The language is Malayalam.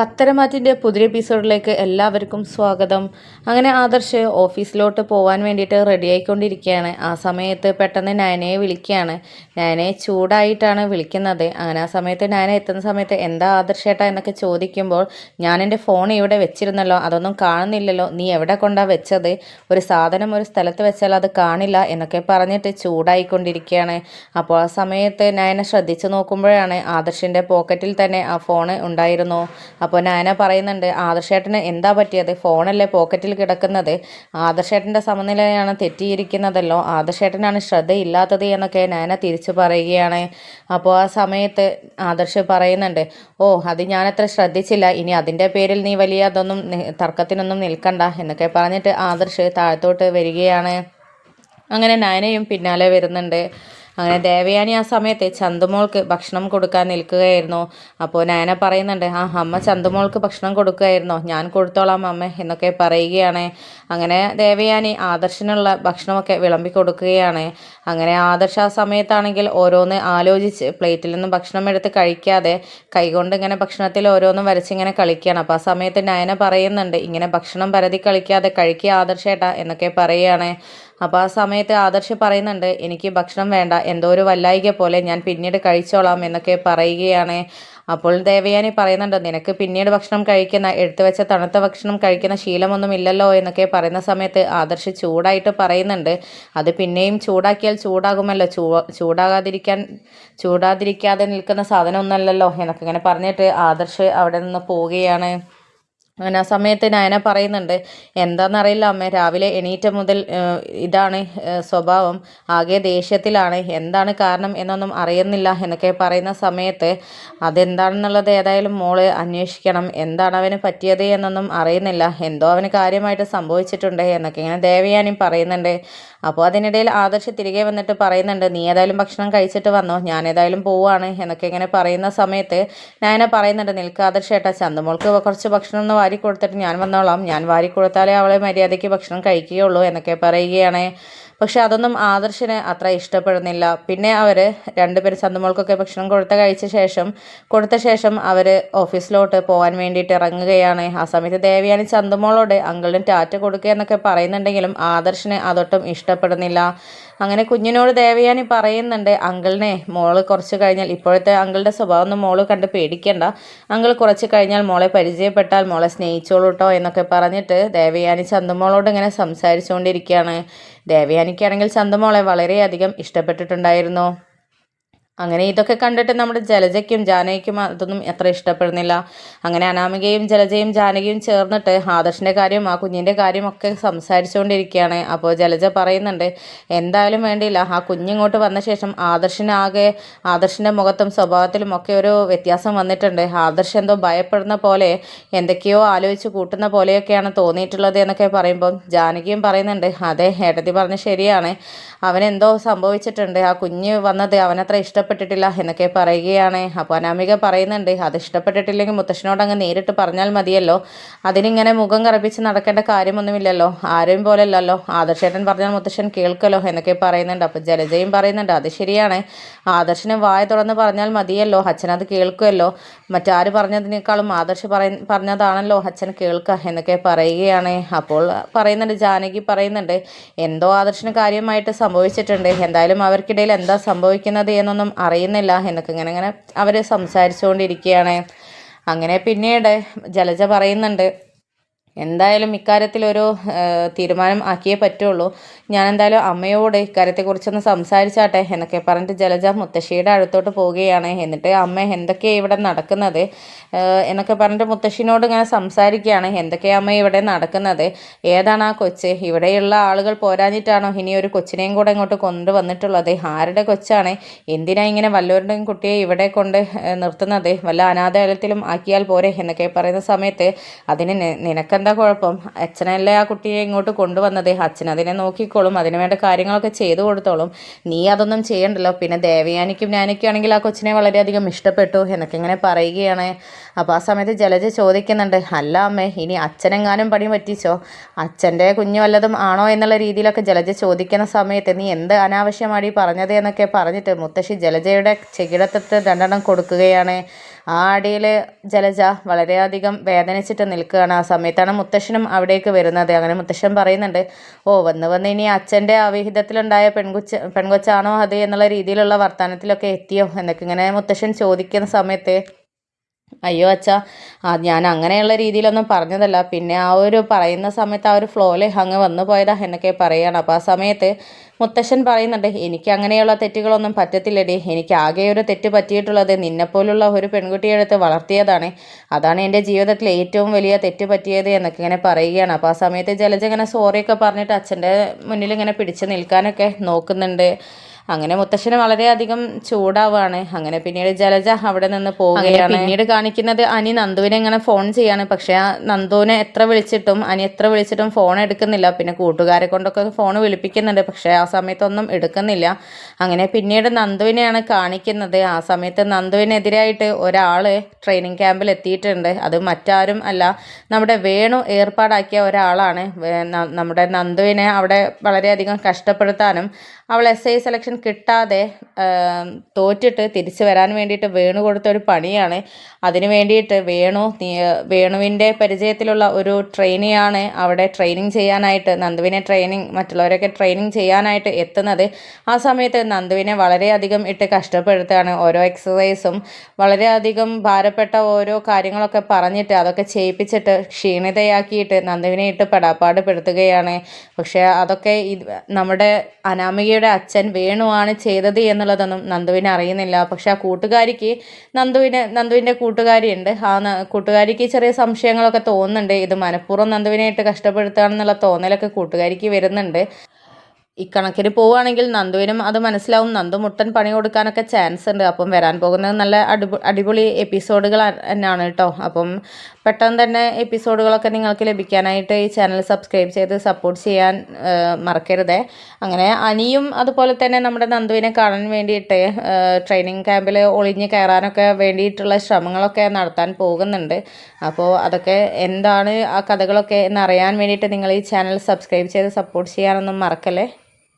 പത്തരമാറ്റിന്റെ പുതിയ എപ്പിസോഡിലേക്ക് എല്ലാവർക്കും സ്വാഗതം. അങ്ങനെ ആദർശ് ഓഫീസിലോട്ട് പോകാൻ വേണ്ടിയിട്ട് റെഡി ആയിക്കൊണ്ടിരിക്കുകയാണ്. ആ സമയത്ത് പെട്ടെന്ന് നയനയെ വിളിക്കുകയാണ്. നയനയെ ചൂടായിട്ടാണ് വിളിക്കുന്നത്. അങ്ങനെ ആ സമയത്ത് നയന എത്തുന്ന സമയത്ത് എന്താ ആദർശേട്ടാ എന്നൊക്കെ ചോദിക്കുമ്പോൾ ഞാൻ എന്റെ ഫോൺ ഇവിടെ വെച്ചിരുന്നല്ലോ അതൊന്നും കാണുന്നില്ലല്ലോ. നീ എവിടെ കൊണ്ടാ വെച്ചത്? ഒരു സാധനം ഒരു സ്ഥലത്ത് വെച്ചാൽ അത് കാണില്ല എന്നൊക്കെ പറഞ്ഞിട്ട് ചൂടായിക്കൊണ്ടിരിക്കുകയാണ്. അപ്പോൾ ആ സമയത്ത് നയന ശ്രദ്ധിച്ചു നോക്കുമ്പോഴാണ് ആദർശിന്റെ പോക്കറ്റിൽ തന്നെ ആ ഫോൺ ഉണ്ടായിരുന്നു. അപ്പോൾ നാന പറയുന്നുണ്ട് ആദർശേട്ടന് എന്താ പറ്റിയത്? ഫോണല്ലേ പോക്കറ്റിൽ കിടക്കുന്നത്. ആദർശേട്ടന്റെ സമനിലയാണ് തെറ്റിയിരിക്കുന്നതല്ലോ. ആദർശേട്ടനാണ് ശ്രദ്ധയില്ലാത്തത് എന്നൊക്കെ നാന തിരിച്ചു പറയുകയാണ്. അപ്പോൾ ആ സമയത്ത് ആദർശ് പറയുന്നുണ്ട് ഓ അത് ഞാനത്ര ശ്രദ്ധിച്ചില്ല. ഇനി അതിന്റെ പേരിൽ നീ വലിയ അതൊന്നും തർക്കത്തിനൊന്നും നിൽക്കണ്ട എന്നൊക്കെ പറഞ്ഞിട്ട് ആദർശ് താഴത്തോട്ട് വരികയാണ്. അങ്ങനെ നയനയും പിന്നാലെ വരുന്നുണ്ട്. അങ്ങനെ ദേവയാനി ആ സമയത്ത് ചന്തുമോൾക്ക് ഭക്ഷണം കൊടുക്കാൻ നിൽക്കുകയായിരുന്നു. അപ്പോൾ നയന പറയുന്നുണ്ട് ആ അമ്മ ചന്തുമോൾക്ക് ഭക്ഷണം കൊടുക്കുകയായിരുന്നോ? ഞാൻ കൊടുത്തോളാം അമ്മ എന്നൊക്കെ പറയുകയാണ്. അങ്ങനെ ദേവയാനി ആദർശനുള്ള ഭക്ഷണമൊക്കെ വിളമ്പി കൊടുക്കുകയാണ്. അങ്ങനെ ആദർശ ആ സമയത്താണെങ്കിൽ ഓരോന്ന് ആലോചിച്ച് പ്ലേറ്റിൽ നിന്ന് ഭക്ഷണം എടുത്ത് കഴിക്കാതെ കൈകൊണ്ട് ഇങ്ങനെ ഭക്ഷണത്തിൽ ഓരോന്നും വരച്ചിങ്ങനെ കളിക്കുകയാണ്. അപ്പോൾ ആ സമയത്ത് നയന പറയുന്നുണ്ട് ഇങ്ങനെ ഭക്ഷണം പരതി കളിക്കാതെ കഴിക്കുക ആദർശേട്ടാ എന്നൊക്കെ പറയുകയാണ്. അപ്പോൾ ആ സമയത്ത് ആദർശ് പറയുന്നുണ്ട് എനിക്ക് ഭക്ഷണം വേണ്ട എന്തോ ഒരു വല്ലായിക പോലെ ഞാൻ പിന്നീട് കഴിച്ചോളാം എന്നൊക്കെ പറയുകയാണ്. അപ്പോൾ ദേവയാനി പറയുന്നുണ്ട് നിനക്ക് പിന്നീട് ഭക്ഷണം കഴിക്കുന്ന എടുത്തു വെച്ച തണുത്ത ഭക്ഷണം കഴിക്കുന്ന ശീലമൊന്നും ഇല്ലല്ലോ എന്നൊക്കെ പറയുന്ന സമയത്ത് ആദർശ് ചൂടായിട്ട് പറയുന്നുണ്ട് അത് പിന്നെയും ചൂടാക്കിയാൽ ചൂടാകുമല്ലോ ചൂ ചൂടാകാതിരിക്കാൻ ചൂടാതിരിക്കാതെ നിൽക്കുന്ന സാധനമൊന്നുമല്ലല്ലോ എന്നൊക്കെ ഇങ്ങനെ പറഞ്ഞിട്ട് ആദർശ് അവിടെ നിന്ന് പോവുകയാണ്. അങ്ങനെ ആ സമയത്ത് നയന പറയുന്നുണ്ട് എന്താണെന്നറിയില്ല അമ്മ രാവിലെ എണീറ്റ മുതൽ ഇതാണ് സ്വഭാവം. ആകെ ദേഷ്യത്തിലാണ്. എന്താണ് കാരണം എന്നൊന്നും അറിയുന്നില്ല എന്നൊക്കെ പറയുന്ന സമയത്ത് അതെന്താണെന്നുള്ളത് ഏതായാലും മോൾ അന്വേഷിക്കണം. എന്താണ് അവന് പറ്റിയത് എന്നൊന്നും അറിയുന്നില്ല. എന്തോ അവന് കാര്യമായിട്ട് സംഭവിച്ചിട്ടുണ്ട് എന്നൊക്കെ ഇങ്ങനെ ദേവയാനി പറയുന്നുണ്ട്. അപ്പോൾ അതിനിടയിൽ ആദർശ് തിരികെ വന്നിട്ട് പറയുന്നുണ്ട് നീ ഏതായാലും ഭക്ഷണം കഴിച്ചിട്ട് വന്നോ? ഞാൻ ഏതായാലും പോവാണ് എന്നൊക്കെ ഇങ്ങനെ പറയുന്ന സമയത്ത് നയന പറയുന്നുണ്ട് നിൽക്ക് ആദർശ് ഏട്ടാ ചന്തുമോൾക്ക് കുറച്ച് ഭക്ഷണം ഒന്ന് വാരി കൊടുത്തിട്ട് ഞാൻ വന്നോളാം. ഞാൻ വാരി കൊടുത്താലേ അവളെ മര്യാദയ്ക്ക് ഭക്ഷണം കഴിക്കുകയുള്ളൂ എന്നൊക്കെ പറയുകയാണ്. പക്ഷെ അതൊന്നും ആദർശിന് അത്ര ഇഷ്ടപ്പെടുന്നില്ല. പിന്നെ അവർ രണ്ടുപേരും ചന്തുമോൾക്കൊക്കെ ഭക്ഷണം കൊടുത്ത കഴിച്ച ശേഷം കൊടുത്ത ശേഷം അവർ ഓഫീസിലോട്ട് പോകാൻ വേണ്ടിയിട്ട് ഇറങ്ങുകയാണ്. ആ സമയത്ത് ദേവയാനി ചന്തുമോളോട് അങ്കിളിന് ടാറ്റ കൊടുക്കുക എന്നൊക്കെ പറയുന്നുണ്ടെങ്കിലും ആദർശിന് അതൊട്ടും ഇഷ്ടപ്പെടുന്നില്ല. അങ്ങനെ കുഞ്ഞിനോട് ദേവയാനി പറയുന്നുണ്ട് അങ്കിളിനെ മോൾ കുറച്ച് കഴിഞ്ഞാൽ ഇപ്പോഴത്തെ അങ്കിളുടെ സ്വഭാവം ഒന്നും മോൾ കണ്ട് പേടിക്കണ്ട. അങ്കിൾ കുറച്ച് കഴിഞ്ഞാൽ മോളെ പരിചയപ്പെട്ടാൽ മോളെ സ്നേഹിച്ചോളൂട്ടോ എന്നൊക്കെ പറഞ്ഞിട്ട് ദേവയാനി ചന്തുമോളോട് ഇങ്ങനെ സംസാരിച്ചുകൊണ്ടിരിക്കുകയാണ്. ദേവയാനിക്കാണെങ്കിൽ ചന്തമോളെ വളരെയധികം ഇഷ്ടപ്പെട്ടിട്ടുണ്ടായിരുന്നു. അങ്ങനെ ഇതൊക്കെ കണ്ടിട്ട് നമ്മുടെ ജലജയ്ക്കും ജാനകിക്കും അതൊന്നും അത്ര ഇഷ്ടപ്പെടുന്നില്ല. അങ്ങനെ അനാമികയും ജലജയും ജാനകിയും ചേർന്നിട്ട് ആദർശിന്റെ കാര്യം ആ കുഞ്ഞിന്റെ കാര്യം ഒക്കെ സംസാരിച്ചുകൊണ്ടിരിക്കുകയാണ്. അപ്പോൾ ജലജ പറയുന്നുണ്ട് എന്തായാലും വേണ്ടിയില്ല. ആ കുഞ്ഞിങ്ങോട്ട് വന്ന ശേഷം ആദർശിനാകെ ആദർശിന്റെ മുഖത്തും സ്വഭാവത്തിലും ഒക്കെ ഒരു വ്യത്യാസം വന്നിട്ടുണ്ട്. ആദർശ് എന്തോ ഭയപ്പെടുന്ന പോലെ എന്തൊക്കെയോ ആലോചിച്ച് കൂട്ടുന്ന പോലെയൊക്കെയാണ് തോന്നിയിട്ടുള്ളത് എന്നൊക്കെ പറയുമ്പം ജാനകിയും പറയുന്നുണ്ട് അതെ ഏട്ടത്തി പറഞ്ഞ ശരിയാണ്. അവനെന്തോ സംഭവിച്ചിട്ടുണ്ട്. ആ കുഞ്ഞ് വന്നത് അവനത്ര ഇഷ്ടപ്പെട്ടിട്ടില്ല എന്നൊക്കെ പറയുകയാണ്. അപ്പോൾ അനാമിക പറയുന്നുണ്ട് അത് ഇഷ്ടപ്പെട്ടിട്ടില്ലെങ്കിൽ മുത്തശ്ശനോട് അങ്ങ് നേരിട്ട് പറഞ്ഞാൽ മതിയല്ലോ. അതിനിങ്ങനെ മുഖം കറപ്പിച്ച് നടക്കേണ്ട കാര്യമൊന്നുമില്ലല്ലോ. ആരെയും പോലെയല്ലല്ലോ ആദർശേട്ടൻ പറഞ്ഞാൽ മുത്തശ്ശൻ കേൾക്കല്ലോ എന്നൊക്കെ പറയുന്നുണ്ട്. അപ്പോൾ ജലജയും പറയുന്നുണ്ട് അത് ശരിയാണ്. ആദർശന് വായ തുറന്ന് പറഞ്ഞാൽ മതിയല്ലോ. അച്ഛൻ അത് കേൾക്കുമല്ലോ മറ്റാര് പറഞ്ഞതിനേക്കാളും ആദർശ് പറയ പറഞ്ഞതാണല്ലോ അച്ഛൻ കേൾക്കുക എന്നൊക്കെ പറയുകയാണ്. അപ്പോൾ പറയുന്നുണ്ട് ജാനകി പറയുന്നുണ്ട് എന്തോ ആദർശന് കാര്യമായിട്ട് സംഭവിച്ചിട്ടുണ്ട്. എന്തായാലും അവർക്കിടയിൽ എന്താ സംഭവിക്കുന്നത് എന്നൊന്നും അറിയുന്നില്ല. എന്നൊക്കെ ഇങ്ങനെ ഇങ്ങനെ അവർ സംസാരിച്ചുകൊണ്ടിരിക്കുകയാണ് അങ്ങനെ പിന്നീട് ജലജ പറയുന്നുണ്ട് എന്തായാലും ഇക്കാര്യത്തിൽ ഒരു തീരുമാനം ആക്കിയേ പറ്റുള്ളൂ. ഞാൻ എന്തായാലും അമ്മയോട് ഇക്കാര്യത്തെക്കുറിച്ചൊന്ന് സംസാരിച്ചാട്ടെ എന്നൊക്കെ പറഞ്ഞിട്ട് ജലജ മുത്തശ്ശിയുടെ അടുത്തോട്ട് പോവുകയാണ്. എന്നിട്ട് അമ്മ എന്തൊക്കെയാണ് ഇവിടെ നടക്കുന്നത്? എന്നൊക്കെ പറഞ്ഞിട്ട് മുത്തശ്ശിനോട് ഇങ്ങനെ സംസാരിക്കുകയാണ്. എന്തൊക്കെയാണ് അമ്മ ഇവിടെ നടക്കുന്നത്? ഏതാണ് ആ കൊച്ച്? ഇവിടെയുള്ള ആളുകൾ പോരാഞ്ഞിട്ടാണോ ഇനി ഒരു കൊച്ചിനെയും കൂടെ ഇങ്ങോട്ട് കൊണ്ടുവന്നിട്ടുള്ളത്? ആരുടെ കൊച്ചാണ്? എന്തിനാ ഇങ്ങനെ വല്ലവരുടെയും കുട്ടിയെ ഇവിടെ കൊണ്ട് നിർത്തുന്നത്? വല്ല അനാഥാലയത്തിലും ആക്കിയാൽ പോരെ? എന്നൊക്കെ പറയുന്ന സമയത്ത് അതിന് നി- നിനക്കെന്താ കുഴപ്പം? അച്ഛനല്ലേ ആ കുട്ടിയെ ഇങ്ങോട്ട് കൊണ്ടുവന്നത്? അച്ഛൻ അതിനെ നോക്കിക്കോളും അതിന് വേണ്ട കാര്യങ്ങളൊക്കെ ചെയ്തു കൊടുത്തോളും. നീ അതൊന്നും ചെയ്യണ്ടല്ലോ. പിന്നെ ദേവയാനിക്കും ഞാനിക്കും ആണെങ്കിൽ ആ കൊച്ചിനെ വളരെയധികം ഇഷ്ടപ്പെട്ടു എന്നൊക്കെ ഇങ്ങനെ പറയുകയാണ്. അപ്പോൾ ആ സമയത്ത് ജലജ ചോദിക്കുന്നുണ്ട് അല്ല അമ്മേ ഇനി അച്ഛനെങ്ങാനും പണി പറ്റിച്ചോ? അച്ഛന്റെ കുഞ്ഞു വല്ലതും ആണോ എന്നുള്ള രീതിയിലൊക്കെ ജലജ ചോദിക്കുന്ന സമയത്ത് നീ എന്ത് അനാവശ്യമാടി പറഞ്ഞത് എന്നൊക്കെ പറഞ്ഞിട്ട് മുത്തശ്ശി ജലജയുടെ ചെകിടത്തിട്ട് രണ്ടെണ്ണം കൊടുക്കുകയാണ്. ആ അടിയിൽ ജലജ വളരെയധികം വേദനിച്ചിട്ട് നിൽക്കുകയാണ്. ആ സമയത്താണ് മുത്തശ്ശനും അവിടേക്ക് വരുന്നത്. അങ്ങനെ മുത്തശ്ശൻ പറയുന്നുണ്ട് ഓ വന്ന് വന്ന് ഇനി അച്ഛന്റെ അവിഹിതത്തിലുണ്ടായ പെൺകുച്ച പെൺകൊച്ചാണോ അത് എന്നുള്ള രീതിയിലുള്ള വർത്തമാനത്തിലൊക്കെ എത്തിയോ? എന്നൊക്കെ ഇങ്ങനെ മുത്തശ്ശൻ ചോദിക്കുന്ന സമയത്ത് അയ്യോ അച്ഛാ ഞാൻ അങ്ങനെയുള്ള രീതിയിലൊന്നും പറഞ്ഞതല്ല. പിന്നെ ആ ഒരു പറയുന്ന സമയത്ത് ആ ഒരു ഫ്ലോയിൽ അങ്ങ് വന്നു പോയതാ എന്നൊക്കെ പറയുകയാണ് അപ്പോൾ ആ സമയത്ത് മുത്തശ്ശൻ പറയുന്നുണ്ട് എനിക്ക് അങ്ങനെയുള്ള തെറ്റുകളൊന്നും പറ്റത്തില്ലടി. എനിക്ക് ആകെ ഒരു തെറ്റ് പറ്റിയിട്ടുള്ളത് നിന്നെപ്പോലുള്ള ഒരു പെൺകുട്ടിയെ എടുത്ത് വളർത്തിയതാണ്. അതാണ് എന്റെ ജീവിതത്തിൽ ഏറ്റവും വലിയ തെറ്റ് പറ്റിയത് എന്നൊക്കെ ഇങ്ങനെ പറയുകയാണ്. അപ്പോൾ ആ സമയത്ത് ജലജ ഇങ്ങനെ സോറിയൊക്കെ പറഞ്ഞിട്ട് അച്ഛന്റെ മുന്നിൽ ഇങ്ങനെ പിടിച്ച് നിൽക്കാനൊക്കെ നോക്കുന്നുണ്ട്. അങ്ങനെ മുത്തശ്ശന് വളരെയധികം ചൂടാവാണ്. അങ്ങനെ പിന്നീട് ജലജ അവിടെ നിന്ന് പോവുകയാണ്. പിന്നീട് കാണിക്കുന്നത് അനി നന്ദുവിനെ ഇങ്ങനെ ഫോൺ ചെയ്യാണ്. പക്ഷെ ആ നന്ദുവിനെ എത്ര വിളിച്ചിട്ടും അനി എത്ര വിളിച്ചിട്ടും ഫോൺ എടുക്കുന്നില്ല. പിന്നെ കൂട്ടുകാരെ കൊണ്ടൊക്കെ ഫോൺ വിളിപ്പിക്കുന്നുണ്ട്. പക്ഷേ ആ സമയത്തൊന്നും എടുക്കുന്നില്ല. അങ്ങനെ പിന്നീട് നന്ദുവിനെയാണ് കാണിക്കുന്നത്. ആ സമയത്ത് നന്ദുവിനെതിരായിട്ട് ഒരാൾ ട്രെയിനിങ് ക്യാമ്പിൽ എത്തിയിട്ടുണ്ട്. അത് മറ്റാരും അല്ല നമ്മുടെ വേണു ഏർപ്പാടാക്കിയ ഒരാളാണ്. നമ്മുടെ നന്ദുവിനെ അവിടെ വളരെയധികം കഷ്ടപ്പെടുത്താനും അവൾ എസ് ഐ സെലക്ഷൻ കിട്ടാതെ തോറ്റിട്ട് തിരിച്ചു വരാൻ വേണ്ടിയിട്ട് വേണു കൊടുത്ത ഒരു പണിയാണ്. അതിനു വേണ്ടിയിട്ട് വേണു വേണുവിന്റെ പരിചയത്തിലുള്ള ഒരു ട്രെയിനിയാണ് അവിടെ ട്രെയിനിങ് ചെയ്യാനായിട്ട് നന്ദുവിനെ ട്രെയിനിങ് മറ്റുള്ളവരൊക്കെ ട്രെയിനിങ് ചെയ്യാനായിട്ട് എത്തുന്നത്. ആ സമയത്ത് നന്ദുവിനെ വളരെയധികം ഇട്ട് കഷ്ടപ്പെടുത്തുകയാണ് ഓരോ എക്സസൈസും വളരെയധികം ഭാരപ്പെട്ട ഓരോ കാര്യങ്ങളൊക്കെ പറഞ്ഞിട്ട് അതൊക്കെ ചെയ്യിപ്പിച്ചിട്ട് ക്ഷീണിതയാക്കിയിട്ട് നന്ദുവിനെ ഇട്ട് പെടാപ്പാട് പെടുത്തുകയാണ് പക്ഷേ അതൊക്കെ നമ്മുടെ അനാമികയുടെ അച്ഛൻ വേണുവാണ് ചെയ്തത് എന്നുള്ളതൊന്നും നന്ദുവിന് അറിയുന്നില്ല. പക്ഷെ ആ കൂട്ടുകാരിക്ക് നന്ദുവിന് നന്ദുവിന്റെ കൂട്ടുകാരിയുണ്ട്. ആ കൂട്ടുകാരിക്ക് ചെറിയ സംശയങ്ങളൊക്കെ തോന്നുന്നുണ്ട്. ഇത് മനഃപൂർവം നന്ദുവിനെ ഇട്ട് കഷ്ടപ്പെടുത്തുകയാണെന്നുള്ള തോന്നലൊക്കെ കൂട്ടുകാരിക്ക് വരുന്നുണ്ട്. ഇക്കണക്കിന് പോവുകയാണെങ്കിൽ നന്ദുവിനും അത് മനസ്സിലാവും. നന്ദു മുട്ടൻ പണി കൊടുക്കാനൊക്കെ ചാൻസ് ഉണ്ട്. അപ്പം വരാൻ പോകുന്നത് നല്ല അടിപൊ അടിപൊളി എപ്പിസോഡുകൾ തന്നെയാണ് കേട്ടോ. അപ്പം പെട്ടെന്ന് തന്നെ എപ്പിസോഡുകളൊക്കെ നിങ്ങൾക്ക് ലഭിക്കാനായിട്ട് ഈ ചാനൽ സബ്സ്ക്രൈബ് ചെയ്ത് സപ്പോർട്ട് ചെയ്യാൻ മറക്കരുതേ. അങ്ങനെ അനിയും അതുപോലെ തന്നെ നമ്മുടെ നന്ദുവിനെ കാണാൻ വേണ്ടിയിട്ട് ട്രെയിനിങ് ക്യാമ്പിൽ ഒളിഞ്ഞ് കയറാനൊക്കെ വേണ്ടിയിട്ടുള്ള ശ്രമങ്ങളൊക്കെ നടത്താൻ പോകുന്നുണ്ട്. അപ്പോൾ അതൊക്കെ എന്താണ് ആ കഥകളൊക്കെ എന്നറിയാൻ വേണ്ടിയിട്ട് നിങ്ങൾ ഈ ചാനൽ സബ്സ്ക്രൈബ് ചെയ്ത് സപ്പോർട്ട് ചെയ്യാനൊന്നും മറക്കല്ലേ?